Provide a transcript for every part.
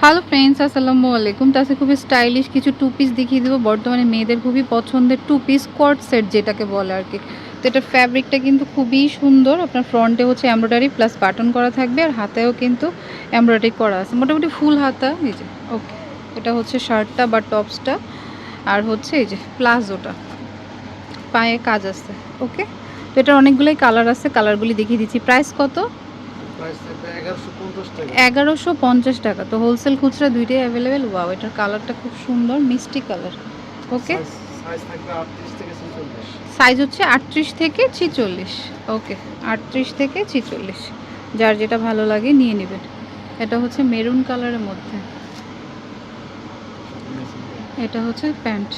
Hello friends আসসালামু আলাইকুম। তাতে খুবই স্টাইলিশ কিছু টু পিস দেখিয়ে দেবো। বর্তমানে মেয়েদের খুবই পছন্দের টু পিস কোয়ার্ড সেট যেটাকে বলে আর কি। তো এটার ফ্যাব্রিকটা কিন্তু খুবই সুন্দর। আপনার ফ্রন্টে হচ্ছে এমব্রয়ডারি প্লাস বাটন করা থাকবে আর হাতেও কিন্তু এমব্রয়ডারি করা আছে। মোটামুটি ফুল হাতা, এই যে ওকে এটা হচ্ছে শার্টটা বা টপসটা আর হচ্ছে এই যে প্লাজোটা। পায়ে কাজ আছে ওকে তো এটার অনেকগুলোই কালার আছে। কালারগুলি দেখিয়ে দিচ্ছি। প্রাইস কত? এগারোশো পঞ্চাশ টাকা। তো হোলসেল খুচরা দুইটাই অ্যাভেলেবেল ওয়াও এটার কালারটা খুব সুন্দর মিষ্টি কালার ওকে সাইজ হচ্ছে আটত্রিশ থেকে ছিচল্লিশ। ওকে আটত্রিশ থেকে ছিচল্লিশ। যার যেটা ভালো লাগে নিয়ে নেবেন। এটা হচ্ছে মেরুন কালারের মধ্যে। এটা হচ্ছে প্যান্ট।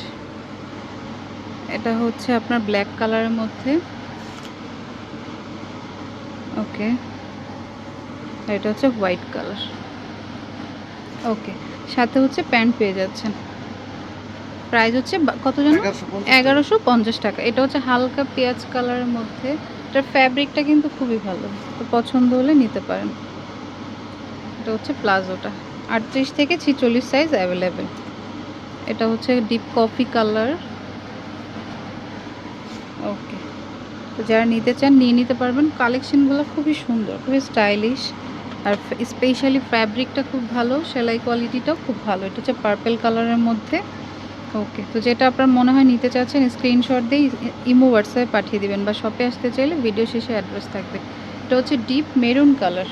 এটা হচ্ছে আপনার ব্ল্যাক কালারের মধ্যে। ওকে এটা হচ্ছে হোয়াইট কালার। ওকে সাথে হচ্ছে প্যান্ট পেয়ে যাচ্ছেন। প্রাইস হচ্ছে কত জানো এগারোশো পঞ্চাশ টাকা। এটা হচ্ছে হালকা পেঁয়াজ কালারের মধ্যে। এটার ফ্যাব্রিকটা কিন্তু খুবই ভালো। তো পছন্দ হলে নিতে পারেন। এটা হচ্ছে প্লাজোটা। আটত্রিশ থেকে ছিচল্লিশ সাইজ অ্যাভেলেবেল এটা হচ্ছে ডিপ কফি কালার ওকে। তো যারা নিতে চান নিয়ে নিতে পারবেন। কালেকশনগুলো খুবই সুন্দর খুবই স্টাইলিশ আর স্পেশালি ফ্যাব্রিকটা খুব ভালো সেলাই কোয়ালিটিটাও খুব ভালো। এটা হচ্ছে পার্পেল কালারের মধ্যে। ওকে তো যেটা আপনার মনে হয় নিতে চাচ্ছেন স্ক্রিনশট দিয়ে ইমো হোয়াটসঅ্যাপে পাঠিয়ে দেবেন বা শপে আসতে চাইলে ভিডিও শেষে অ্যাড্রেস থাকবে। এটা হচ্ছে ডিপ মেরুন কালার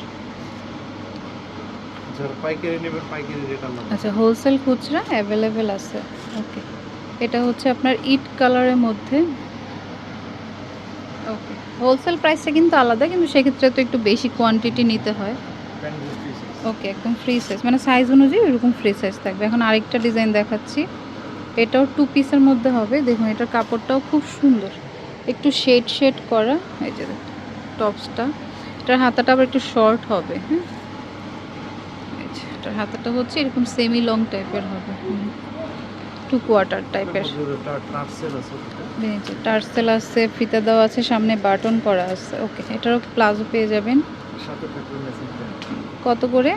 আচ্ছা হোলসেল খুচরা অ্যাভেলেবেল আছে। ওকে এটা হচ্ছে আপনার ইট কালারের মধ্যে। ওকে হোলসেল প্রাইসটা কিন্তু আলাদা কিন্তু সেক্ষেত্রে তো একটু বেশি কোয়ান্টিটি নিতে হয়। ওকে একদম ফ্রি সাইজ মানে সাইজ অনুযায়ী এরকম ফ্রি সাইজ থাকবে। এখন আরেকটা ডিজাইন দেখাচ্ছি। এটাও টু পিসের মধ্যে হবে। দেখুন এটার কাপড়টাও খুব সুন্দর। একটু শেড শেড করা। এই যে টপসটা এটার হাতাটা আবার একটু শর্ট হবে হ্যাঁ? এটার হাতাটা হচ্ছে এরকম সেমি লং টাইপের হবে টু কোয়ার্টার টাইপের টার্সেল আছে ফিতা দেওয়া আছে সামনে বাটন করা আছে। ওকে এটারও প্লাজো পেয়ে যাবেন। কত করে?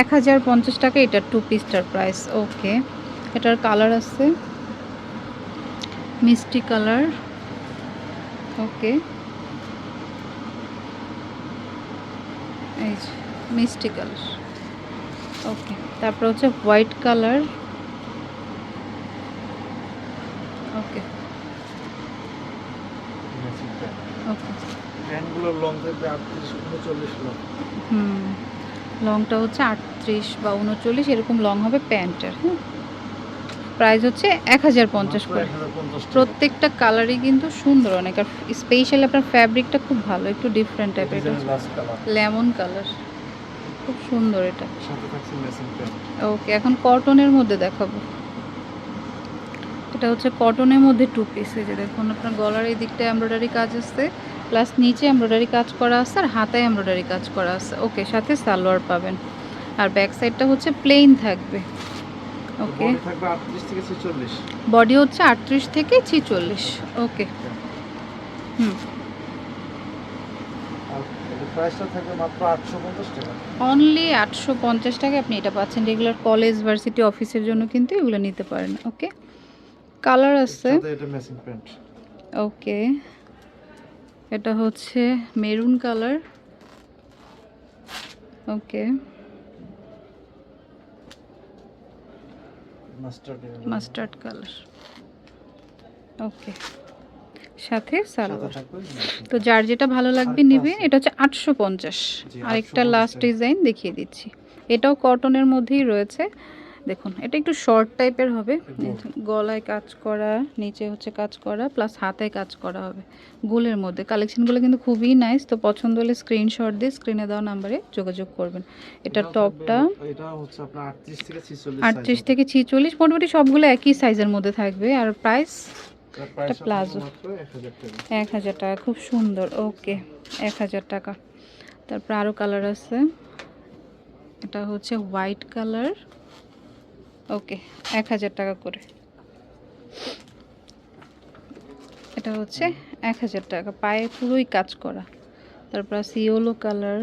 এক হাজার পঞ্চাশ টাকা এটার টু পিসটার প্রাইস ওকে এটার কালার আছে? মিষ্টি কালার ওকে এই মিষ্টি কালার ওকে তারপর হচ্ছে হোয়াইট কালার ওকে মেসিং প্যান্ট ওকে প্যান্টগুলোর লং থাকবে আটত্রিশ উনচল্লিশ লং হুম। লংটা হচ্ছে আটত্রিশ বা উনচল্লিশ এরকম লং হবে প্যান্টের হ্যাঁ প্রাইস হচ্ছে এক হাজার পঞ্চাশ করে প্রত্যেকটা কালারই কিন্তু সুন্দর অনেক। আর স্পেশালি আপনার ফ্যাব্রিকটা খুব ভালো একটু ডিফারেন্ট টাইপের এটা লেমন কালার খুব সুন্দর এটা। ওকে এখন কটনের মধ্যে দেখাবো। এটা হচ্ছে কটনের মধ্যে টু পিস এই যে দেখুন আপনার গলার এই দিকটা এমব্রয়ডারি কাজ আছে। প্লাস নিচে এমব্রয়ডারি কাজ করা আছে আর হাতায় এমব্রয়ডারি কাজ করা আছে। ওকে সাথে সালোয়ার পাবেন। আর ব্যাক সাইডটা হচ্ছে প্লেন থাকবে। ওকে বডি হচ্ছে আটত্রিশ থেকে ছিচল্লিশ। ওকে হুম। অনলি আটশো পঞ্চাশ টাকা। আপনি এটা পাচ্ছেন। রেগুলার কলেজ ভার্সিটি অফিসের জন্য কিন্তু এগুলো নিতে পারেন। ওকে কালার আছে। ওকে এটা হচ্ছে maroon colour. Okay. Mustard colour okay. সাথে সালোয়ার তো যার যেটা ভালো লাগবে নেবেন এটা হচ্ছে আটশো পঞ্চাশ। আরেকটা লাস্ট ডিজাইন দেখিয়ে দিচ্ছি। এটাও কটনের মধ্যেই রয়েছে। দেখুন এটা একটু শর্ট টাইপের হবে। গলায় কাজ করা নিচে হচ্ছে কাজ করা প্লাস হাতে কাজ করা হবে। গোলের মধ্যে। কালেকশনগুলো কিন্তু খুবই নাইস তো পছন্দ হলে স্ক্রিনশট দিয়ে স্ক্রিনে দেওয়া নাম্বারে যোগাযোগ করবেন। এটা টপটা এটা হচ্ছে আপনার আটত্রিশ থেকে ছিচল্লিশ মোটামুটি সবগুলো একই সাইজের মধ্যে থাকবে। আর প্রাইস প্লাজো প্লাজো। এক হাজার টাকা। খুব সুন্দর। ওকে এক হাজার টাকা। তারপর আরও কালার আছে। এটা হচ্ছে হোয়াইট কালার ওকে এক হাজার টাকা করে। এটা হচ্ছে এক হাজার টাকা। পায়ে পুরোই কাজ করা। তারপর সিওলো কালার।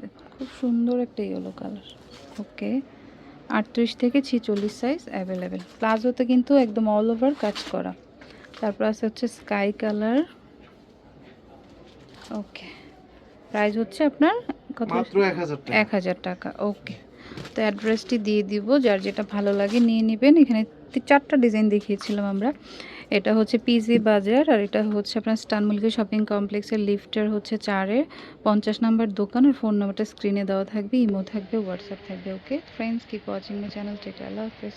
দেখুন খুব সুন্দর একটা ইয়েলো কালার। ওকে আটত্রিশ থেকে ছিচল্লিশ সাইজ অ্যাভেলেবেল প্লাজোতে কিন্তু একদম অল ওভার কাজ করা। তারপর আছে হচ্ছে স্কাই কালার ওকে প্রাইস হচ্ছে আপনার কত? এক হাজার টাকা ওকে। তো অ্যাড্রেসটি দিয়ে দিব, যার যেটা ভালো লাগে নিয়ে নেবেন। এখানে চারটা ডিজাইন দেখিয়েছিলাম আমরা। এটা হচ্ছে পিজি বাজার, আর এটা হচ্ছে আপনার স্টানমুলকি শপিং কমপ্লেক্সের লিফটের হচ্ছে চারে। পঞ্চাশ নাম্বার দোকান, আর ফোন নাম্বারটা স্ক্রিনে দেওয়া থাকবে, ইমো থাকবে, হোয়াটসঅ্যাপ থাকবে, okay? Friends keep watching my channel take আল্লাহ হাফেজ।